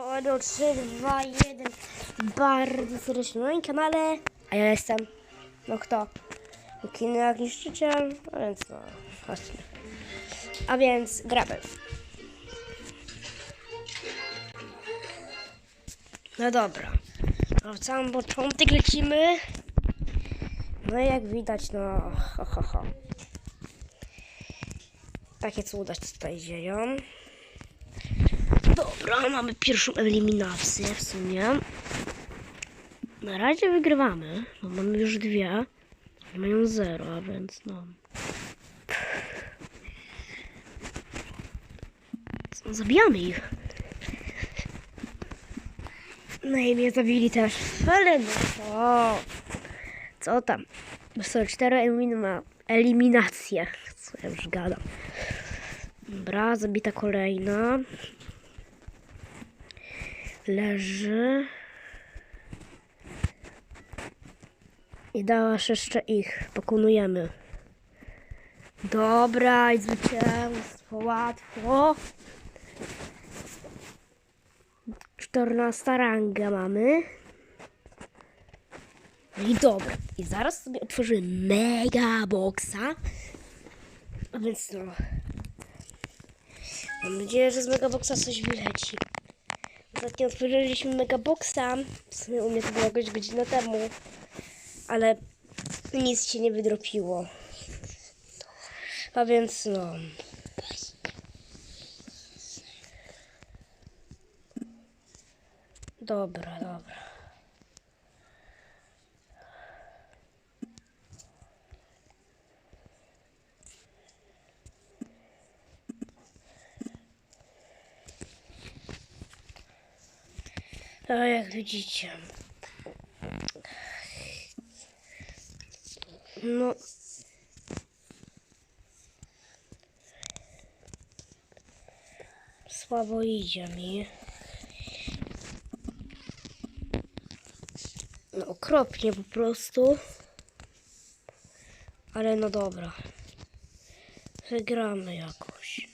Oro 3, 2, 1. Bardzo serdecznie na moim kanale. A ja jestem. No kto? Kino jak niszczyciel. A więc no, chodźmy. A więc gramy. No dobra. W sam początek lecimy. No i jak widać, no ho, ho, ho. Takie cuda się tutaj dzieją. Dobra, mamy pierwszą eliminację w sumie. Na razie wygrywamy, bo mamy już dwie. Mają zero, a więc no. Zabijamy ich. No i mnie zabili też. Ale no to... Co tam? Są cztery elimina eliminacje. Co ja już gadam. Dobra, zabita kolejna. Leży. I dałaś jeszcze ich. Pokonujemy. Dobra, i zwycięstwo łatwo. 14 ranga mamy. No i dobra. I zaraz sobie otworzymy mega boxa. A więc no. Mam nadzieję, że z mega boxa coś wyleci. Ostatnio otworzyliśmy mega boxa. W sumie u mnie to było jakąś godzinę temu. Ale nic się nie wydropiło. A więc no. Dobra, dobra. A jak widzicie. No. Słabo idzie mi. No okropnie po prostu. Ale no dobra. Wygramy jakoś.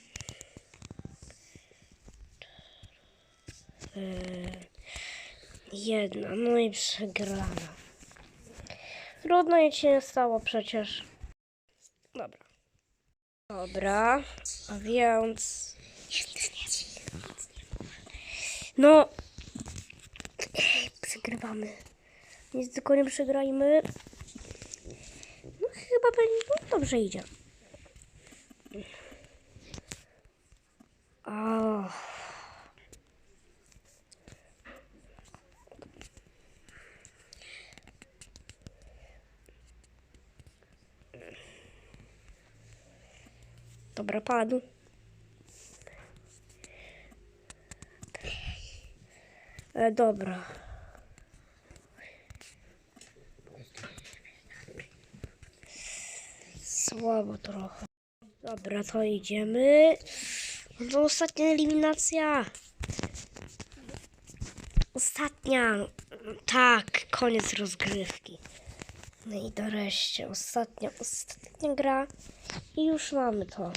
Eee, jedna, no i przegrana. Trudno nic się nie stało przecież. Dobra. Dobra, a więc... No... Przegrywamy. Nic tylko nie przegrajmy. No chyba będzie... No, dobrze idzie. Dobra, padł. E, dobra. Słabo trochę. Dobra, to idziemy. No to ostatnia eliminacja. Ostatnia. Tak, koniec rozgrywki. No i nareszcie, ostatnia, ostatnia gra. I już mamy to.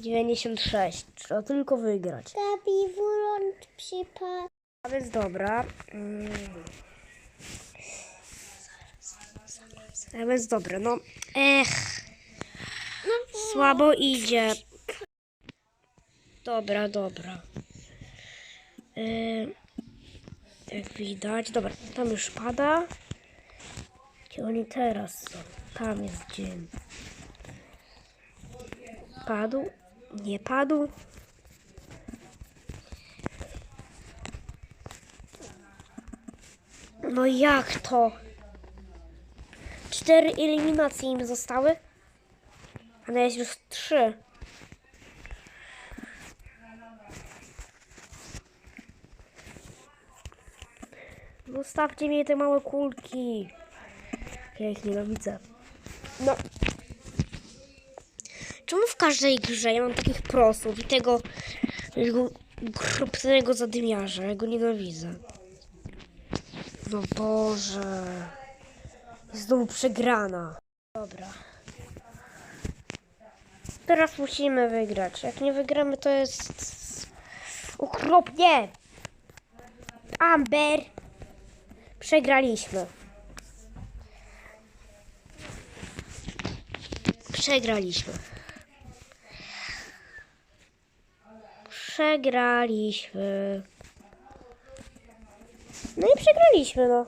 96. Trzeba tylko wygrać. Gabi, wyłącz przypad. A więc dobra. Mm. A więc dobra, no. Ech. Słabo idzie. Dobra, dobra. Yy, jak widać. Dobra, tam już pada. Gdzie oni teraz są? Tam jest dzień. Padł? Nie padł? No jak to? Cztery eliminacje im zostały? A na jest już trzy. Zostawcie mi te małe kulki. Ja ich nienawidzę. No. Czemu w każdej grze ja mam takich prosów i tego, tego krupnego zadymiarza? Ja go nienawidzę. No Boże. Znowu przegrana. Dobra. Teraz musimy wygrać. Jak nie wygramy, to jest Okropnie! Amber! Przegraliśmy. Przegraliśmy. Przegraliśmy. No i przegraliśmy, no.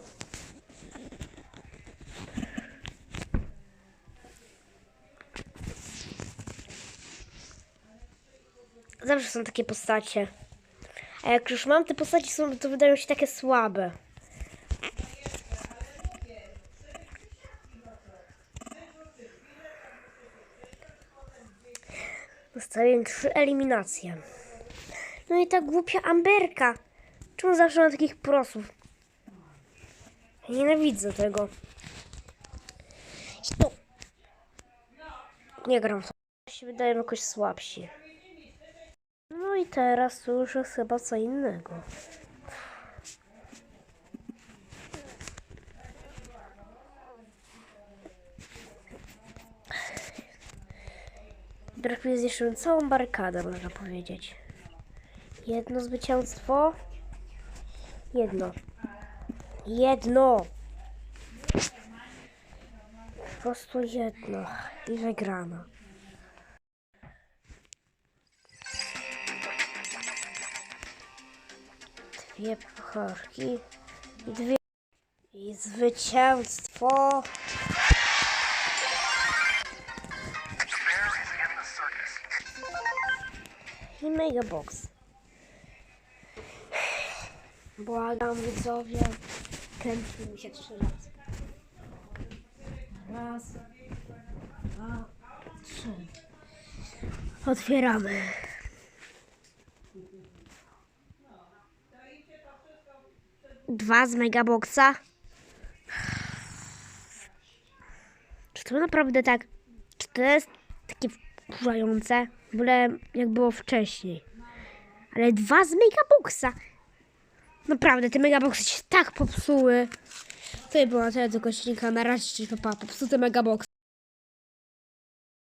Zawsze są takie postacie. A jak już mam te postacie, są, to wydają się takie słabe. Zostawiłem trzy eliminacje. No i ta głupia Amberka. Czemu zawsze mam takich prosów? Nienawidzę tego. No. Nie gram się wydają jakoś słabsi. No i teraz już chyba co innego. Trafiłem zniszczyłem całą barykadę, można powiedzieć. Jedno zwycięstwo. Jedno. Jedno. Po prostu jedno. I wygrana. Dwie pucharki. Dwie. I zwycięstwo. I mega box. Błagam widzowie. Mi się trzy razy. Raz, dwa, trzy. Otwieramy. Dwa z megaboxa. Czy to naprawdę tak? Czy to jest wkurzające? W ogóle jak było wcześniej. Ale dwa z megaboxa. Naprawdę, te megaboxy się tak popsuły. To nie było na tyle do kośnika. Na razie, czyli papa. Popsute megaboxy.